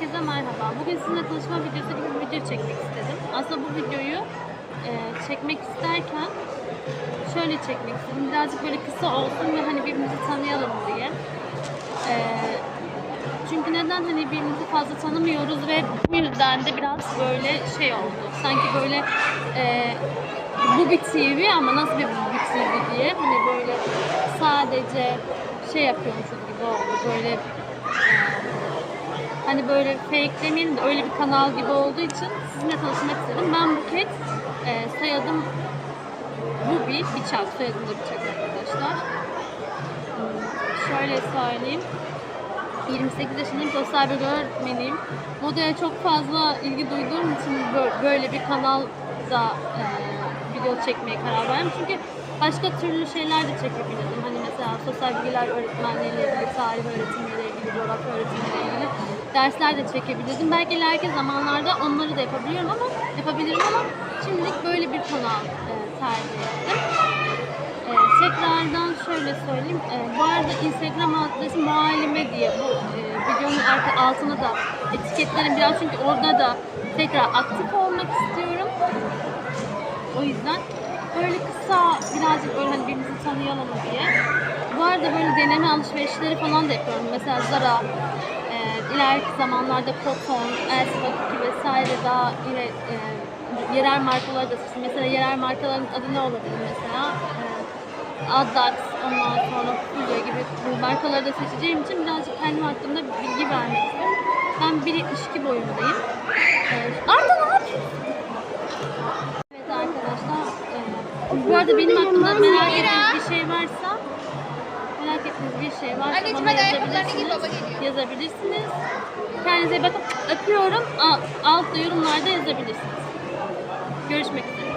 Herkese merhaba. Bugün sizinle tanışma videosu gibi bir video çekmek istedim. Aslında bu videoyu e, çekmek isterken şöyle çekmek istedim. Birazcık böyle kısa olsun ve hani birbirimizi tanıyalım diye. E, çünkü neden hani birbirimizi fazla tanımıyoruz ve bu yüzden de biraz böyle şey oldu. Sanki böyle e, bu bir TV ama nasıl bir bu bir TV diye hani böyle sadece şey yapıyormuşuz gibi oldu. Böyle hani böyle fake demeyelim de öyle bir kanal gibi olduğu için sizinle tanışmak istedim. Ben Buket, e, soyadım Bubi, Bıçak, soyadım da Bıçak arkadaşlar. Hmm, Şöyle söyleyeyim. 28 yaşındayım, sosyal bir öğretmeniyim. Modaya çok fazla ilgi duyduğum için bö- böyle bir kanalda e, video çekmeye karar verdim. Çünkü başka türlü şeyler de çekebilirdim. Hani mesela sosyal bilgiler öğretmenliğiyle ilgili, tarih öğretimiyle ilgili, coğrafya öğretimiyle dersler de çekebilirdim. Belki ileriki zamanlarda onları da yapabiliyorum ama yapabilirim ama şimdilik böyle bir kanal e, tercih ettim. Ee, tekrardan şöyle söyleyeyim. Ee, bu arada Instagram adresi muallime diye bu e, videonun arka altına da etiketlerim biraz çünkü orada da tekrar aktif olmak istiyorum. O yüzden böyle kısa birazcık böyle hani birbirimizi tanıyalım diye. Bu arada böyle deneme alışverişleri falan da yapıyorum. Mesela Zara, e, ileriki zamanlarda Koton, Elsevier vesaire daha yine e, yerel markaları da seçtim. Mesela yerel markaların adı ne olabilir mesela? E, Addax, ondan sonra Fulya gibi bu markaları da seçeceğim için birazcık kendim hakkında bilgi vermek istiyorum. Ben 1.72 boyundayım. Ee, Arda ne yapıyorsun? Evet arkadaşlar, e, bu arada benim hakkında merak ettiğiniz bir şey varsa merak ettiğiniz bir şey varsa Anneciğim, bana yazabilirsiniz. yazabilirsiniz. Kendinize bakıp öpüyorum. Altta yorumlarda yazabilirsiniz. Görüşmek üzere.